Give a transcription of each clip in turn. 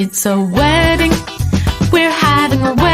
It's a wedding. We're having a wedding.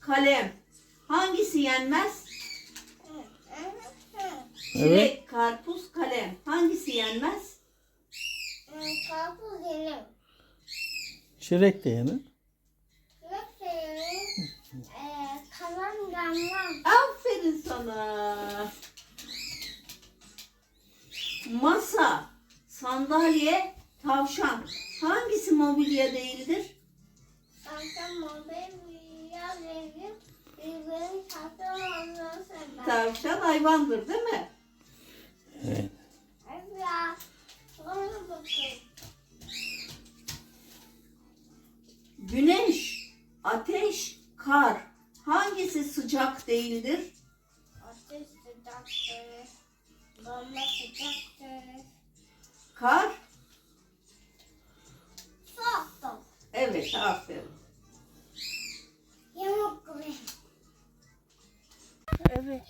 Kalem. Hangisi yenmez? Çilek, Evet. karpuz, kalem. Hangisi yenmez? Karpuz yenir. Çilek de yenir. Nasıl yenir? Ee, kalan yanmaz. Aferin sana. Masa, sandalye, tavşan. Hangisi mobilya değildir? Birbirini. Tavşan hayvandır değil mi? Evet. Güneş, ateş, kar. Hangisi sıcak değildir? Ateş sıcaktır. Bomba sıcaktır. Kar. Soğuktur. Evet, aferin. Evet.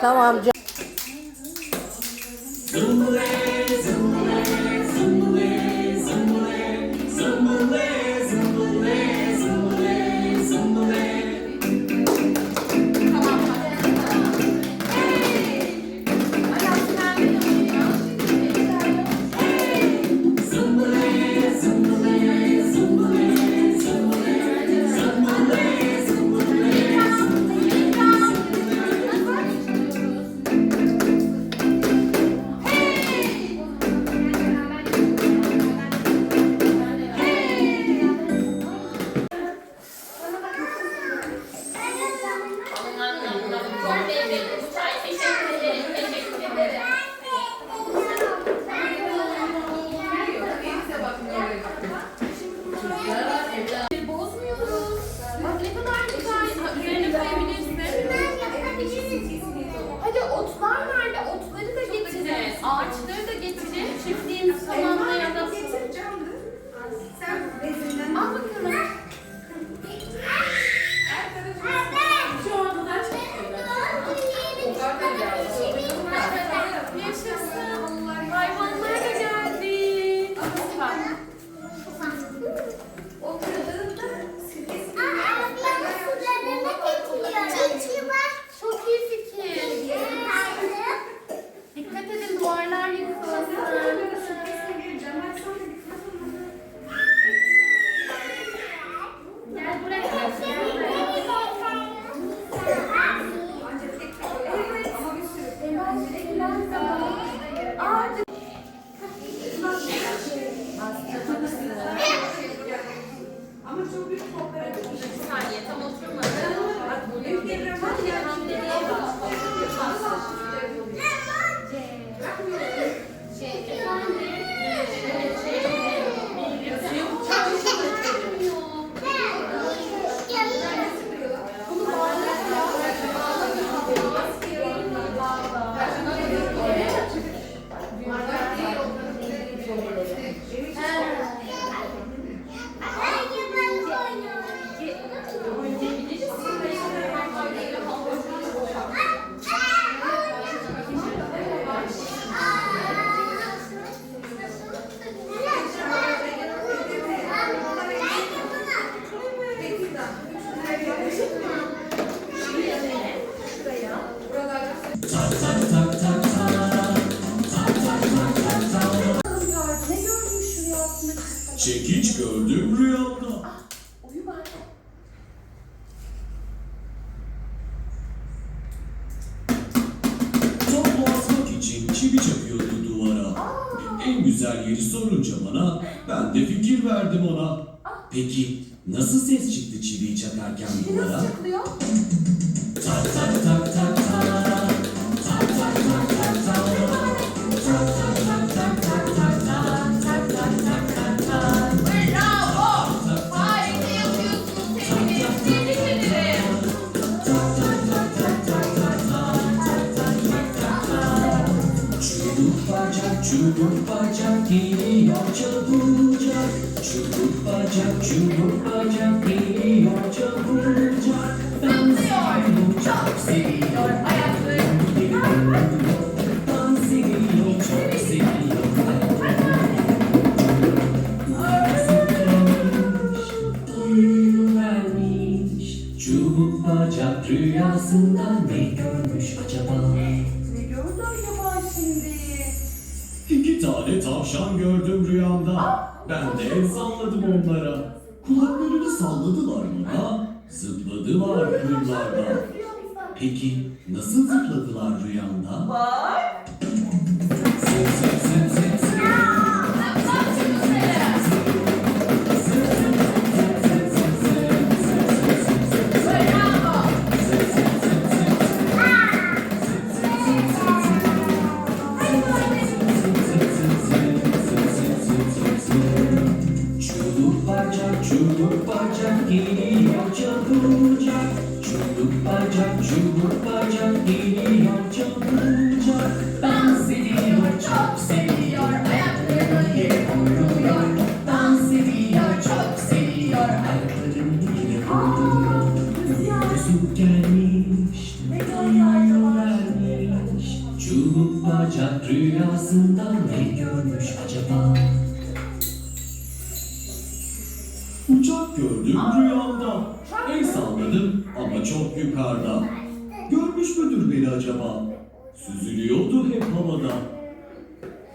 Tamam çıkarken Şimdi bunlara. nasıl çıkılıyor? Tak tak tak tak. Bravo! Harika yapıyorsunuz hepiniz. Tebrik ederim. Çubuk bacak, çubuk bacak geliyor çabucak. Çubuk bacak, çubuk bacak geliyor çabucak. Danslıyor, çok seviyor ayaklarını geliyor. Dans ediyor, çok seviyor. Uyuvermiş, çubuk bacak rüyasında ne görmüş acaba? Ne gördü acaba şimdi? İki tane tavşan gördüm rüyamda. Aa! Ben de salladım onlara. Kulaklarını salladılar mı bana. Zıpladılar rüyalardan. Peki nasıl zıpladılar rüyanda? Bak. beni acaba? Süzülüyordu hep havada.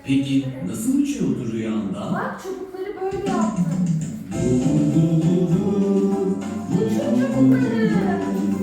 Peki nasıl uçuyordu rüyanda? Bak çubukları böyle yaptım. Uçun çubukları.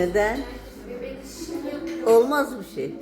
Neden? Olmaz bir şey.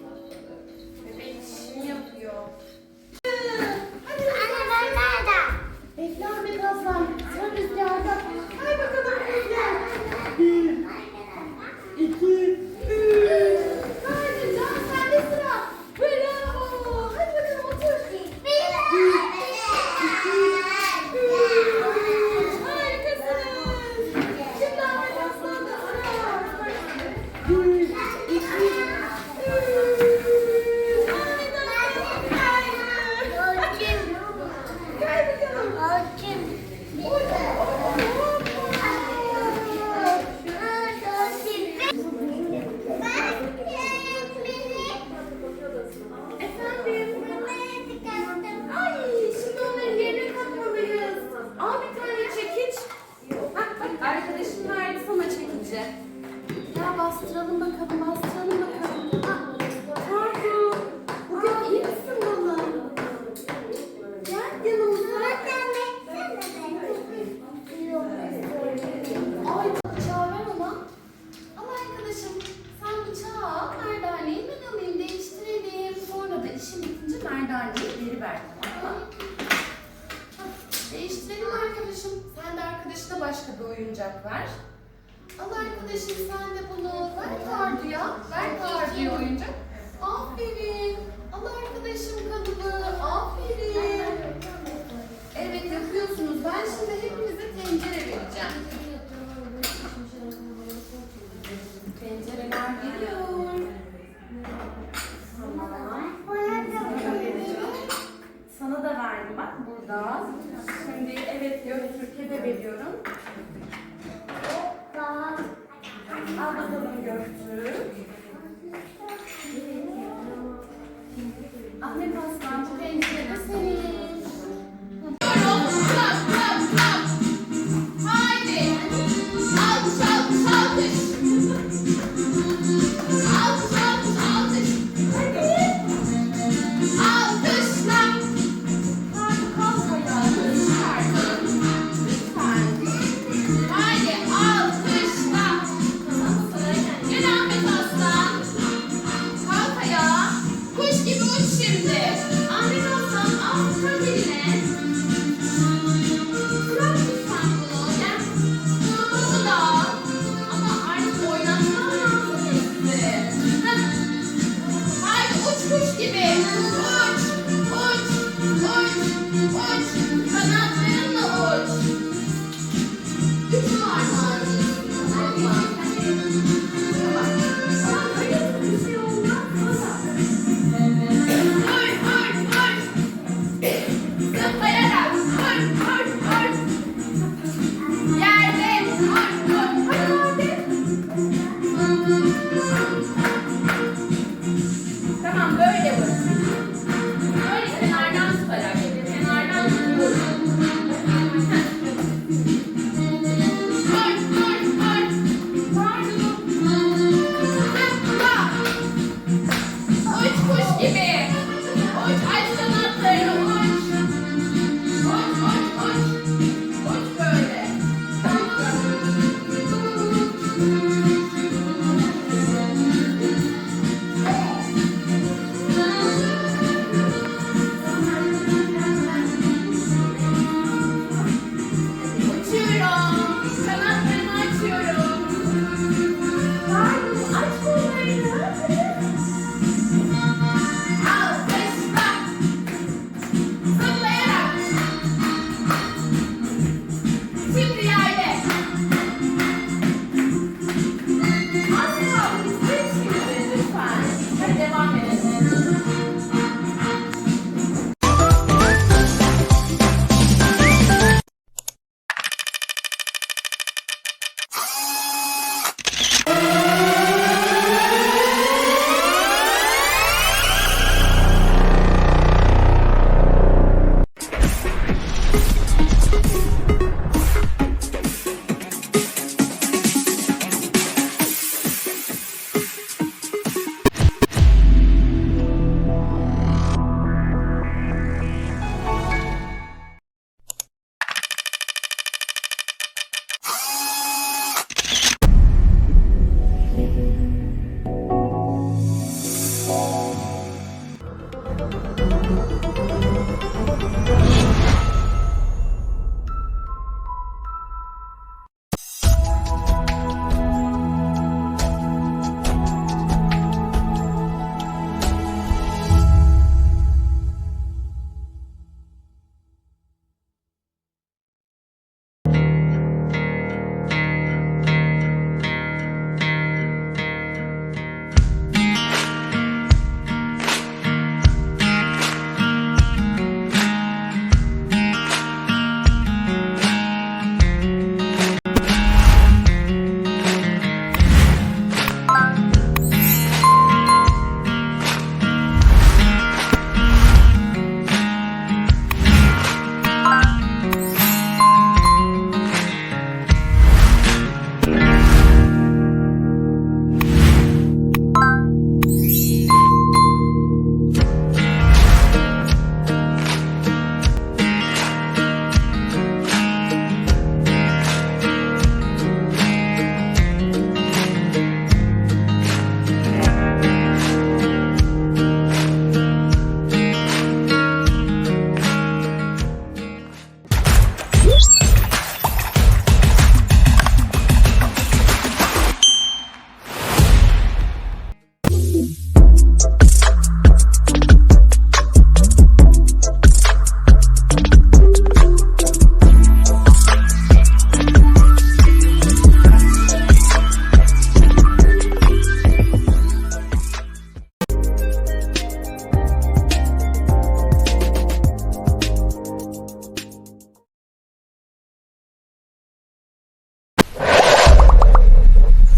Aferin. Evet yapıyorsunuz. şimdi. Ahmet Altan Altın